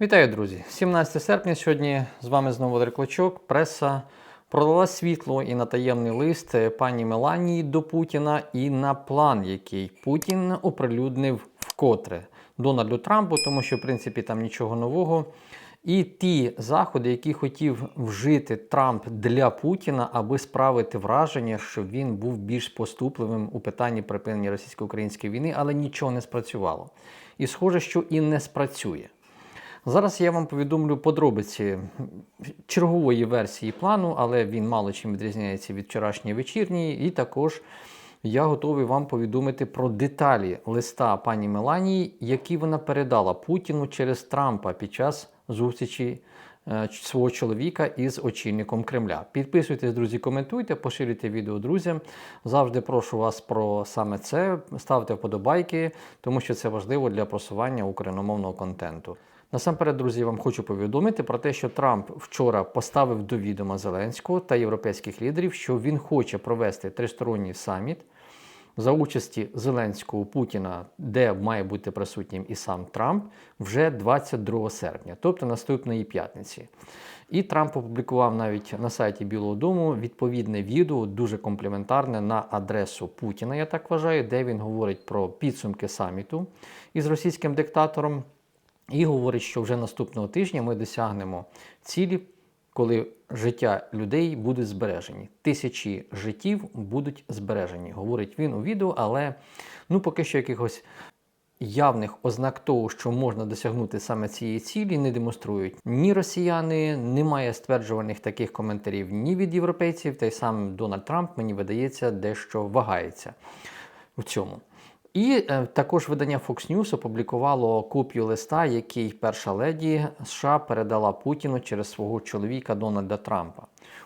Вітаю, друзі! 17 серпня сьогодні з вами знову Валерій. Преса пролила світло і на таємний лист пані Меланії до Путіна, і на план, який Путін оприлюднив вкотре Дональду Трампу, тому що в принципі там нічого нового. І ті заходи, які хотів вжити Трамп для Путіна, аби справити враження, що він був більш поступливим у питанні припинення російсько-української війни, але нічого не спрацювало. І схоже, що і не спрацює. Зараз я вам повідомлю подробиці чергової версії плану, але він мало чим відрізняється від вчорашньої вечірньої. І також я готовий вам повідомити про деталі листа пані Меланії, які вона передала Путіну через Трампа під час зустрічі е, свого чоловіка із очільником Кремля. Підписуйтесь, друзі, коментуйте, поширюйте відео друзям. Завжди прошу вас про саме це. Ставте вподобайки, тому що це важливо для просування україномовного контенту. Насамперед, друзі, вам хочу повідомити про те, що Трамп вчора поставив до відома Зеленського та європейських лідерів, що він хоче провести тристоронній саміт за участі Зеленського Путіна, де має бути присутнім і сам Трамп, вже 22 серпня, тобто наступної п'ятниці. І Трамп опублікував навіть на сайті Білого Дому відповідне відео, дуже компліментарне на адресу Путіна, я так вважаю, де він говорить про підсумки саміту із російським диктатором. І говорить, що вже наступного тижня ми досягнемо цілі, коли життя людей будуть збережені. Тисячі життів будуть збережені, говорить він у відео, але ну поки що якихось явних ознак того, що можна досягнути саме цієї цілі, не демонструють ні росіяни, немає стверджуваних таких коментарів ні від європейців, та й сам Дональд Трамп, мені видається, дещо вагається в цьому. І е, також видання Fox News опублікувало копію листа, який перша леді США передала Путіну через свого чоловіка Дональда Трампа.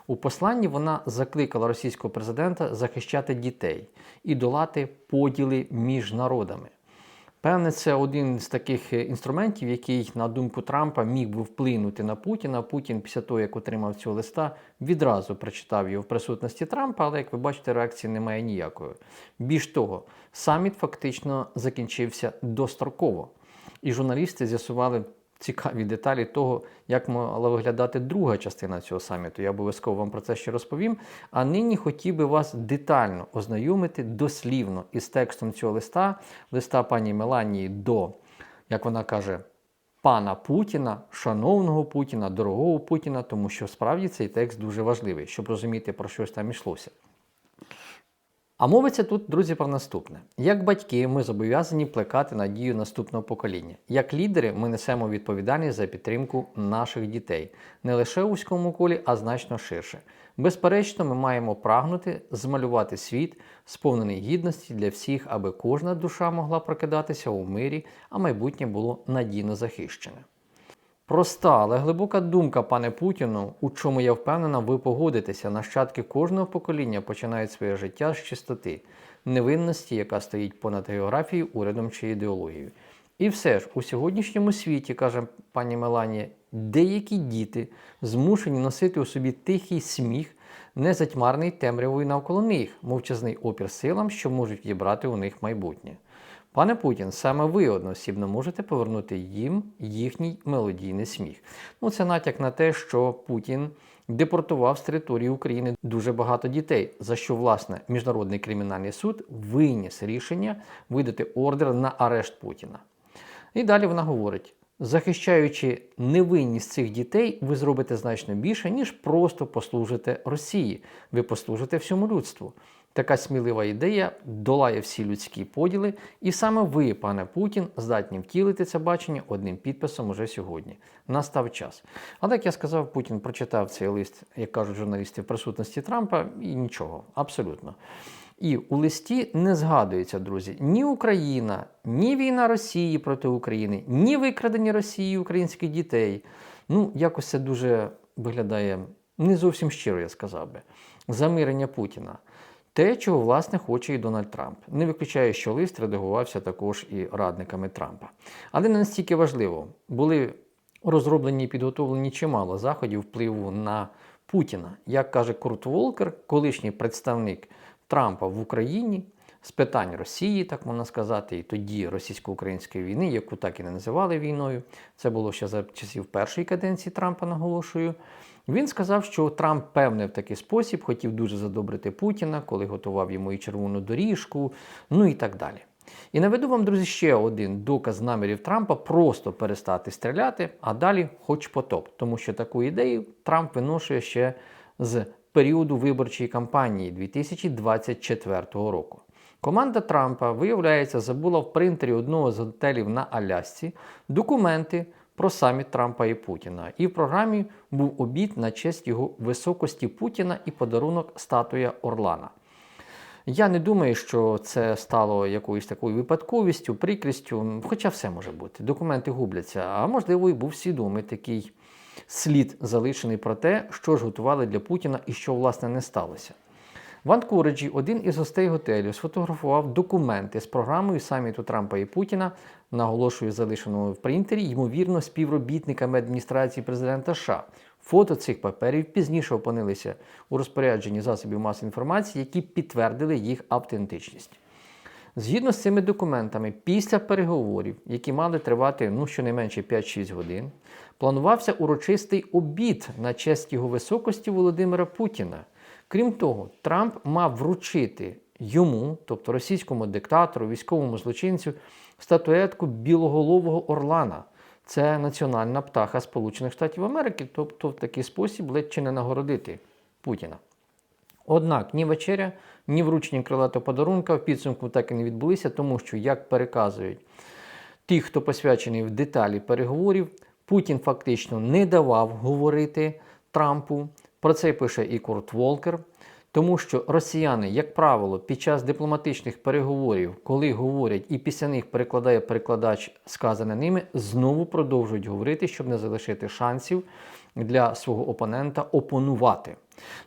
У посланні вона закликала російського президента захищати дітей і долати поділи між народами. Певне, це один з таких інструментів, який, на думку Трампа, міг би вплинути на Путіна. Путін, після того, як отримав цього листа, відразу прочитав його в присутності Трампа, але, як ви бачите, реакції немає ніякої. Більш того, саміт фактично закінчився достроково. І журналісти з'ясували цікаві деталі того, як мала виглядати друга частина цього саміту. Я обов'язково вам про це ще розповім. А нині хотів би вас детально ознайомити дослівно із текстом цього листа, листа пані Меланії до, як вона каже, пана Путіна, шановного Путіна, дорогого Путіна, тому що справді цей текст дуже важливий, щоб розуміти, про щось там йшлося. А мовиться тут, друзі, про наступне: як батьки, ми зобов'язані плекати надію наступного покоління. Як лідери, ми несемо відповідальність за підтримку наших дітей не лише у вузькому колі, а значно ширше. Безперечно, ми маємо прагнути змалювати світ, сповнений гідності для всіх, аби кожна душа могла прокидатися у мирі, а майбутнє було надійно захищене. Проста, але глибока думка, пане Путіну, у чому я впевнена, ви погодитеся. Нащадки кожного покоління починають своє життя з чистоти, невинності, яка стоїть понад географією, урядом чи ідеологією. І все ж у сьогоднішньому світі, каже пані Меланія, деякі діти змушені носити у собі тихий сміх, не затьмарний темрявою навколо них, мовчазний опір силам, що можуть відібрати у них майбутнє. Пане Путін, саме ви одноосібно можете повернути їм їхній мелодійний сміх. Ну, це натяк на те, що Путін депортував з території України дуже багато дітей, за що, власне, Міжнародний кримінальний суд виніс рішення видати ордер на арешт Путіна. І далі вона говорить: захищаючи невинність цих дітей, ви зробите значно більше, ніж просто послужите Росії. Ви послужите всьому людству. Така смілива ідея долає всі людські поділи, і саме ви, пане Путін, здатні втілити це бачення одним підписом уже сьогодні. Настав час. Але як я сказав, Путін прочитав цей лист, як кажуть журналісти, в присутності Трампа, і нічого, абсолютно. І у листі не згадується, друзі, ні Україна, ні війна Росії проти України, ні викрадення Росії українських дітей. Ну, якось це дуже виглядає не зовсім щиро, я сказав би. Замирення Путіна. Те, чого власне хоче і Дональд Трамп. Не виключає, що лист редагувався також і радниками Трампа. Але не настільки важливо, були розроблені і підготовлені чимало заходів впливу на Путіна. Як каже Курт Волкер, колишній представник Трампа в Україні, з питань Росії, так можна сказати, і тоді російсько-української війни, яку так і не називали війною. Це було ще за часів першої каденції Трампа, наголошую. Він сказав, що Трамп певне в такий спосіб хотів дуже задобрити Путіна, коли готував йому і червону доріжку, ну і так далі. І наведу вам, друзі, ще один доказ намірів Трампа просто перестати стріляти, а далі хоч потоп. Тому що таку ідею Трамп виношує ще з періоду виборчої кампанії 2024 року. Команда Трампа, виявляється, забула в принтері одного з готелів на Алясці документи про саміт Трампа і Путіна. І в програмі був обід на честь його високості Путіна і подарунок статуя Орлана. Я не думаю, що це стало якоюсь такою випадковістю, прикрістю, хоча все може бути. Документи губляться, а можливо, і був свідомий такий слід залишений про те, що ж готували для Путіна і що, власне, не сталося. В Анкориджі один із гостей готелю сфотографував документи з програмою саміту Трампа і Путіна, наголошую залишеного в принтері, ймовірно, співробітниками адміністрації президента США. Фото цих паперів пізніше опинилися у розпорядженні засобів масової інформації, які підтвердили їх автентичність. Згідно з цими документами, після переговорів, які мали тривати ну, щонайменше 5-6 годин, планувався урочистий обід на честь його високості Володимира Путіна. Крім того, Трамп мав вручити йому, тобто російському диктатору, військовому злочинцю, статуетку білоголового Орлана. Це національна птаха Сполучених Штатів Америки, тобто в такий спосіб ледь чи не нагородити Путіна. Однак ні вечеря, ні вручення крилатого подарунка в підсумку так і не відбулися, тому що, як переказують ті, хто посвячений в деталі переговорів, Путін фактично не давав говорити Трампу. Про це пише і Курт Волкер. Тому що росіяни, як правило, під час дипломатичних переговорів, коли говорять і після них перекладає перекладач, сказане ними, знову продовжують говорити, щоб не залишити шансів для свого опонента опонувати.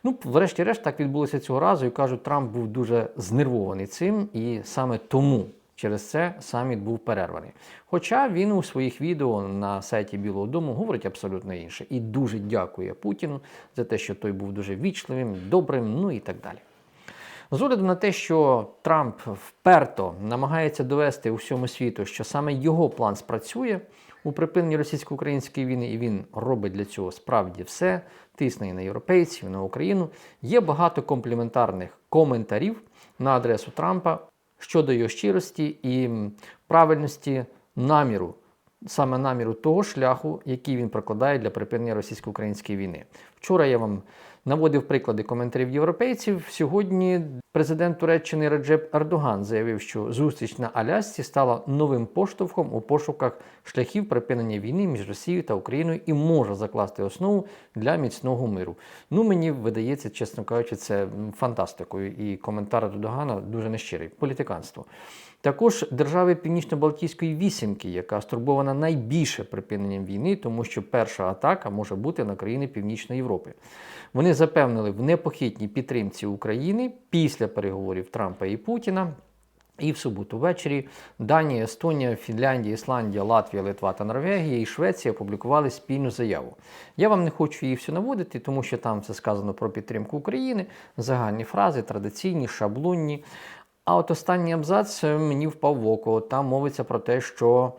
Ну, врешті-решт, так відбулося цього разу, і кажуть, Трамп був дуже знервований цим, і саме тому через це саміт був перерваний. Хоча він у своїх відео на сайті Білого Дому говорить абсолютно інше і дуже дякує Путіну за те, що той був дуже вічливим, добрим, ну і так далі. З огляду на те, що Трамп вперто намагається довести у всьому світу, що саме його план спрацює у припиненні російсько-української війни, і він робить для цього справді все, тисне і на європейців, і на Україну. Є багато компліментарних коментарів на адресу Трампа щодо його щирості і правильності наміру, саме наміру того шляху, який він прокладає для припинення російсько-української війни. Вчора я вам наводив приклади коментарів європейців. Сьогодні президент Туреччини Реджеп Ердоган заявив, що зустріч на Алясці стала новим поштовхом у пошуках шляхів припинення війни між Росією та Україною і може закласти основу для міцного миру. Ну мені видається, чесно кажучи, це фантастикою. І коментар Ердогана дуже нещирий. Політиканство. Також держави Північно-Балтійської вісімки, яка стурбована найбільше припиненням війни, тому що перша атака може бути на країни Північної Європи. Вони запевнили в непохитній підтримці України після переговорів Трампа і Путіна. І в суботу ввечері Данія, Естонія, Фінляндія, Ісландія, Латвія, Литва та Норвегія і Швеція опублікували спільну заяву. Я вам не хочу її всю наводити, тому що там це сказано про підтримку України, загальні фрази, традиційні, шаблонні. А от останній абзац мені впав в око. Там мовиться про те, що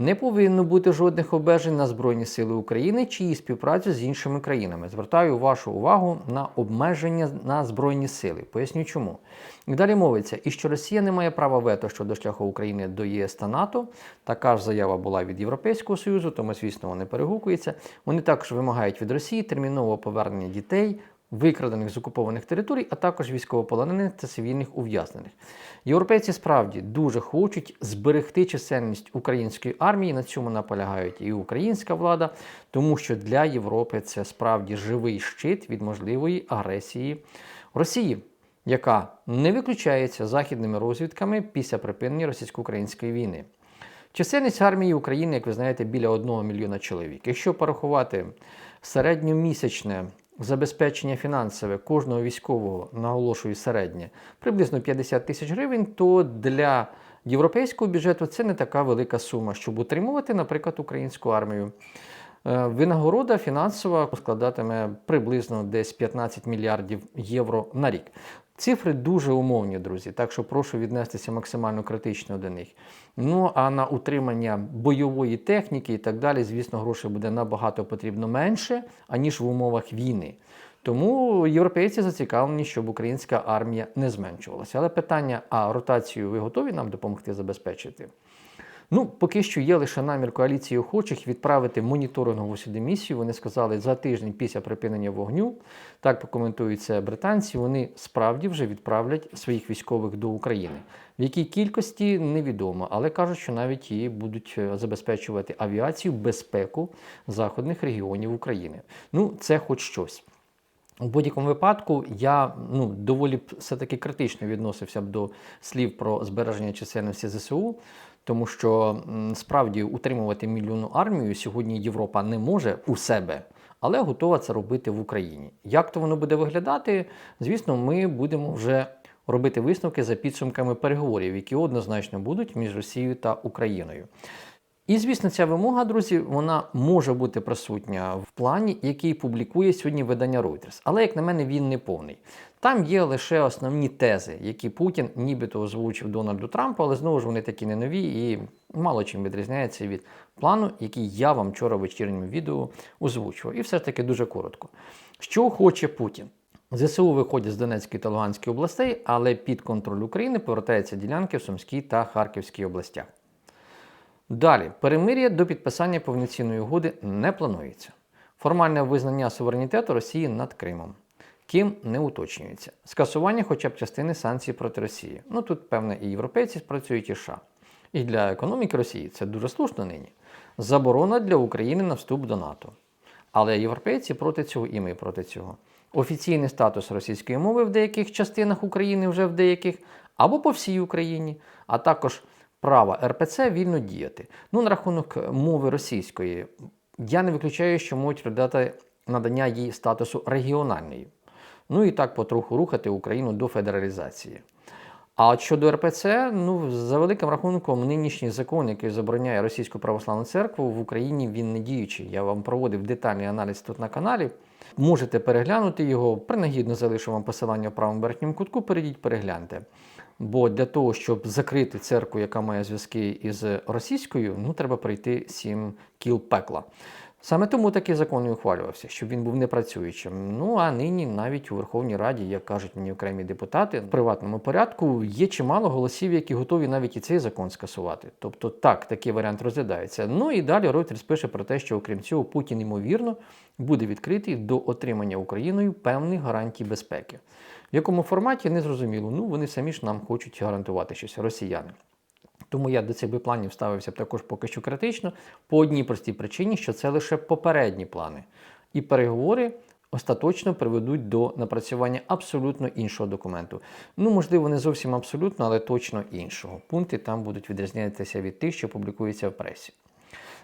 не повинно бути жодних обмежень на Збройні Сили України чи її співпрацю з іншими країнами. Звертаю вашу увагу на обмеження на Збройні Сили. Поясню чому. Далі мовиться, і що Росія не має права вето щодо шляху України до ЄС та НАТО. Така ж заява була від Європейського Союзу, тому, звісно, вони перегукуються. Вони також вимагають від Росії термінового повернення дітей викрадених з окупованих територій, а також військовополонених та цивільних ув'язнених. Європейці справді дуже хочуть зберегти чисельність української армії. На цьому наполягають і українська влада, тому що для Європи це справді живий щит від можливої агресії Росії. Яка не виключається західними розвідками після припинення російсько-української війни. Чисельність армії України, як ви знаєте, біля 1 мільйона чоловік. Якщо порахувати середньомісячне забезпечення фінансове кожного військового, наголошую середнє, приблизно 50 тисяч гривень, то для європейського бюджету це не така велика сума, щоб утримувати, наприклад, українську армію. Е, винагорода фінансова складатиме приблизно десь 15 мільярдів євро на рік. Цифри дуже умовні, друзі, так що прошу віднестися максимально критично до них. Ну а на утримання бойової техніки і так далі, звісно, грошей буде набагато потрібно менше, аніж в умовах війни. Тому європейці зацікавлені, щоб українська армія не зменшувалася. Але питання: а ротацію ви готові нам допомогти забезпечити? Ну, поки що є лише намір коаліції охочих відправити моніторингову сюди місію. Вони сказали за тиждень після припинення вогню. Так прокоментують це британці. Вони справді вже відправлять своїх військових до України. В якій кількості невідомо, але кажуть, що навіть і будуть е, забезпечувати авіацію безпеку заходних регіонів України. Ну, це хоч щось. У будь-якому випадку я ну, доволі все-таки критично відносився б до слів про збереження чисельності ЗСУ, тому що справді утримувати мільйонну армію сьогодні Європа не може у себе, але готова це робити в Україні. Як то воно буде виглядати? Звісно, ми будемо вже робити висновки за підсумками переговорів, які однозначно будуть між Росією та Україною. І, звісно, ця вимога, друзі, вона може бути присутня в плані, який публікує сьогодні видання Reuters. Але, як на мене, він не повний. Там є лише основні тези, які Путін нібито озвучив Дональду Трампу, але знову ж вони такі не нові і мало чим відрізняються від плану, який я вам вчора в вечірньому відео озвучував. І все ж таки дуже коротко. Що хоче Путін? ЗСУ виходять з Донецької та Луганської областей, але під контроль України повертаються ділянки в Сумській та Харківській областях. Далі, перемир'я до підписання повноцінної угоди не планується. Формальне визнання суверенітету Росії над Кримом. Ким не уточнюється. Скасування хоча б частини санкцій проти Росії. Ну тут, певне, і європейці спрацюють і США. І для економіки Росії це дуже слушно нині. Заборона для України на вступ до НАТО. Але європейці проти цього і ми проти цього. Офіційний статус російської мови в деяких частинах України, вже в деяких, або по всій Україні, а також право РПЦ вільно діяти. Ну, на рахунок мови російської, я не виключаю, що можуть розглядати надання їй статусу регіональної. Ну і так потроху рухати Україну до федералізації. А щодо РПЦ, ну за великим рахунком, нинішній закон, який забороняє російську православну церкву в Україні, він не діючий. Я вам проводив детальний аналіз тут на каналі. Можете переглянути його. Принагідно залишу вам посилання в правому верхньому кутку. Перейдіть, перегляньте. Бо для того, щоб закрити церкву, яка має зв'язки із російською, ну треба пройти сім кіл пекла. Саме тому такий закон і ухвалювався, щоб він був непрацюючим. Ну а нині навіть у Верховній Раді, як кажуть мені окремі депутати, в приватному порядку є чимало голосів, які готові навіть і цей закон скасувати. Тобто так, такий варіант розглядається. Ну і далі Reuters пише про те, що окрім цього Путін ймовірно буде відкритий до отримання Україною певних гарантій безпеки. В якому форматі не зрозуміло. Ну вони самі ж нам хочуть гарантувати щось росіяни. Тому я до цих планів ставився б також поки що критично, по одній простій причині, що це лише попередні плани. І переговори остаточно приведуть до напрацювання абсолютно іншого документу. Ну, можливо, не зовсім абсолютно, але точно іншого. Пункти там будуть відрізнятися від тих, що публікуються в пресі.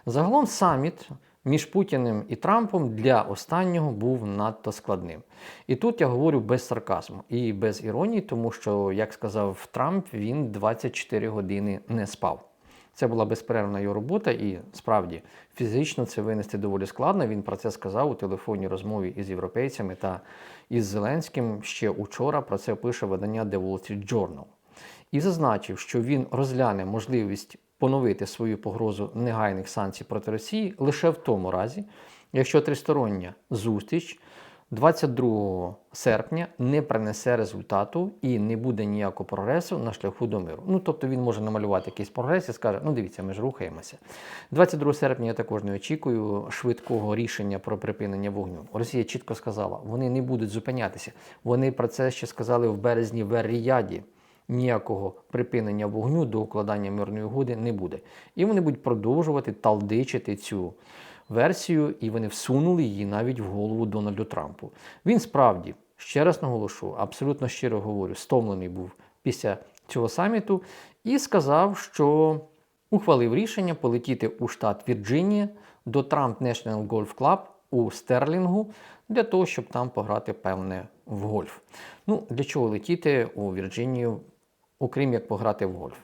Загалом саміт між Путіним і Трампом для останнього був надто складним. І тут я говорю без сарказму і без іронії, тому що, як сказав Трамп, він 24 години не спав. Це була безперервна його робота, і справді фізично це винести доволі складно. Він про це сказав у телефонній розмові із європейцями та із Зеленським ще учора. Про це пише видання The Wall Street Journal. І зазначив, що він розгляне можливість поновити свою погрозу негайних санкцій проти Росії лише в тому разі, якщо тристороння зустріч 22 серпня не принесе результату і не буде ніякого прогресу на шляху до миру. Ну тобто він може намалювати якийсь прогрес і скаже: ну дивіться, ми ж рухаємося. 22 серпня я також не очікую швидкого рішення про припинення вогню. Росія чітко сказала, вони не будуть зупинятися. Вони про це ще сказали в березні в Ер-Ріяді ніякого припинення вогню до укладання мирної угоди не буде. І вони будуть продовжувати талдичити цю версію, і вони всунули її навіть в голову Дональду Трампу. Він справді, ще раз наголошу, абсолютно щиро говорю, стомлений був після цього саміту і сказав, що ухвалив рішення полетіти у штат Вірджинія до Trump National Golf Club у Стерлінгу для того, щоб там пограти певне в гольф. Ну, для чого летіти у Вірджинію, окрім як пограти в гольф?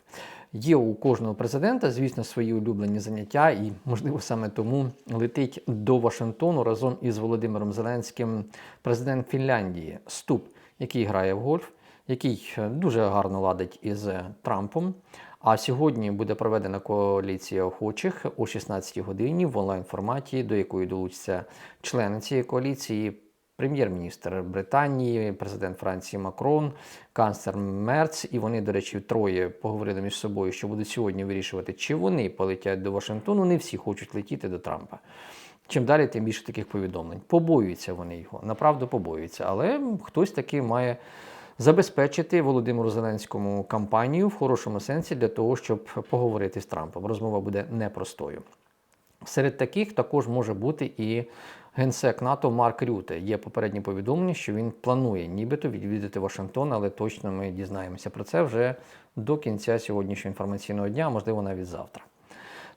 Є у кожного президента, звісно, свої улюблені заняття, і, можливо, саме тому летить до Вашингтону разом із Володимиром Зеленським президент Фінляндії Ступ, який грає в гольф. який е, дуже гарно ладить із Трампом. А сьогодні буде проведена коаліція охочих о 16 годині в онлайн форматі, до якої долучаться члени цієї коаліції. Прем'єр-міністр Британії, президент Франції Макрон, канцлер Мерц, і вони, до речі, троє поговорили між собою, що будуть сьогодні вирішувати, чи вони полетять до Вашингтону. Не всі хочуть летіти до Трампа. Чим далі, тим більше таких повідомлень. Побоюються вони його, направду побоюються. Але хтось таки має забезпечити Володимиру Зеленському кампанію в хорошому сенсі для того, щоб поговорити з Трампом. Розмова буде непростою. Серед таких також може бути і генсек НАТО Марк Рюте. Є попередні повідомлення, що він планує нібито відвідати Вашингтон, але точно ми дізнаємося про це вже до кінця сьогоднішнього інформаційного дня, можливо навіть завтра.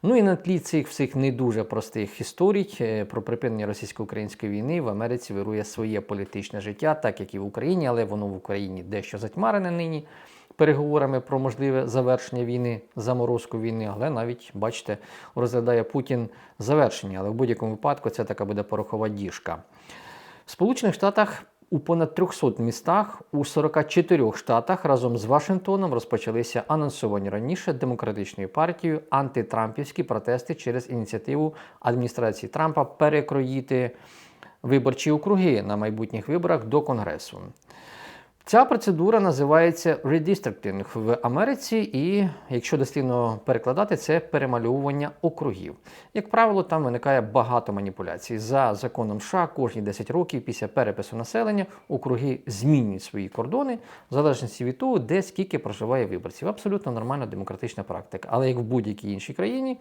Ну і на тлі цих всіх не дуже простих історій е, про припинення російсько-української війни в Америці вирує своє політичне життя, так як і в Україні, але воно в Україні дещо затьмарене нині переговорами про можливе завершення війни, заморозку війни, але навіть, бачите, розглядає Путін завершення. Але в будь-якому випадку це така буде порохова діжка. В Сполучених Штатах у понад 300 містах у 44 штатах разом з Вашингтоном розпочалися анонсовані раніше демократичною партією антитрампівські протести через ініціативу адміністрації Трампа перекроїти виборчі округи на майбутніх виборах до Конгресу. Ця процедура називається redistricting в Америці, і якщо дослідно перекладати, це перемальовування округів. Як правило, там виникає багато маніпуляцій. За законом США кожні 10 років після перепису населення округи змінюють свої кордони в залежності від того, де скільки проживає виборців. Абсолютно нормальна демократична практика. Але як в будь-якій іншій країні,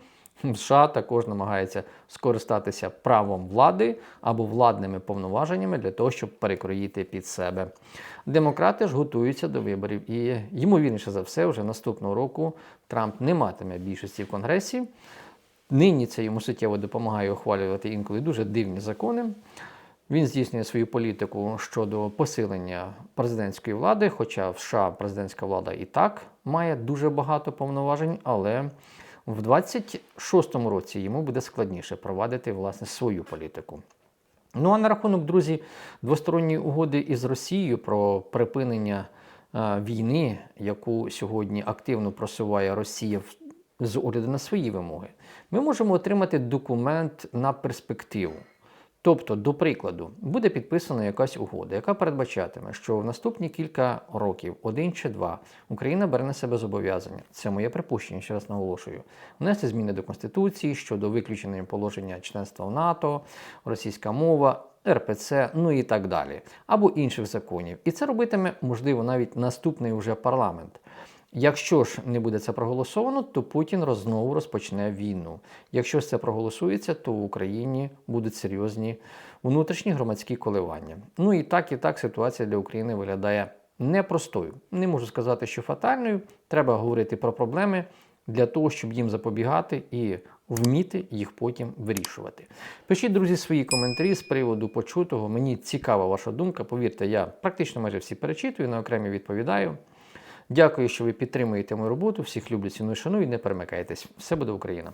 США також намагається скористатися правом влади або владними повноваженнями для того, щоб перекроїти під себе. Демократи ж готуються до виборів, і ймовірніше за все, вже наступного року Трамп не матиме більшості в Конгресі. Нині це йому суттєво допомагає ухвалювати інколи дуже дивні закони. Він здійснює свою політику щодо посилення президентської влади, хоча в США президентська влада і так має дуже багато повноважень, але в 26-му році йому буде складніше провадити власне свою політику. Ну а на рахунок, друзі, двосторонньої угоди із Росією про припинення е, війни, яку сьогодні активно просуває Росія з огляду на свої вимоги, ми можемо отримати документ на перспективу. Тобто, до прикладу, буде підписана якась угода, яка передбачатиме, що в наступні кілька років, один чи два, Україна бере на себе зобов'язання. Це моє припущення, ще раз наголошую. Внести зміни до Конституції щодо виключення положення членства в НАТО, російська мова. РПЦ, ну і так далі, або інших законів. І це робитиме, можливо, навіть наступний уже парламент. Якщо ж не буде це проголосовано, то Путін знову розпочне війну. Якщо це проголосується, то в Україні будуть серйозні внутрішні громадські коливання. Ну і так, і так ситуація для України виглядає непростою. Не можу сказати, що фатальною. Треба говорити про проблеми для того, щоб їм запобігати і вміти їх потім вирішувати. Пишіть, друзі, свої коментарі з приводу почутого. Мені цікава ваша думка. Повірте, я практично майже всі перечитую, на окремі відповідаю. Дякую, що ви підтримуєте мою роботу. Всіх люблю, ціную, шаную і не перемикайтесь. Все буде Україна!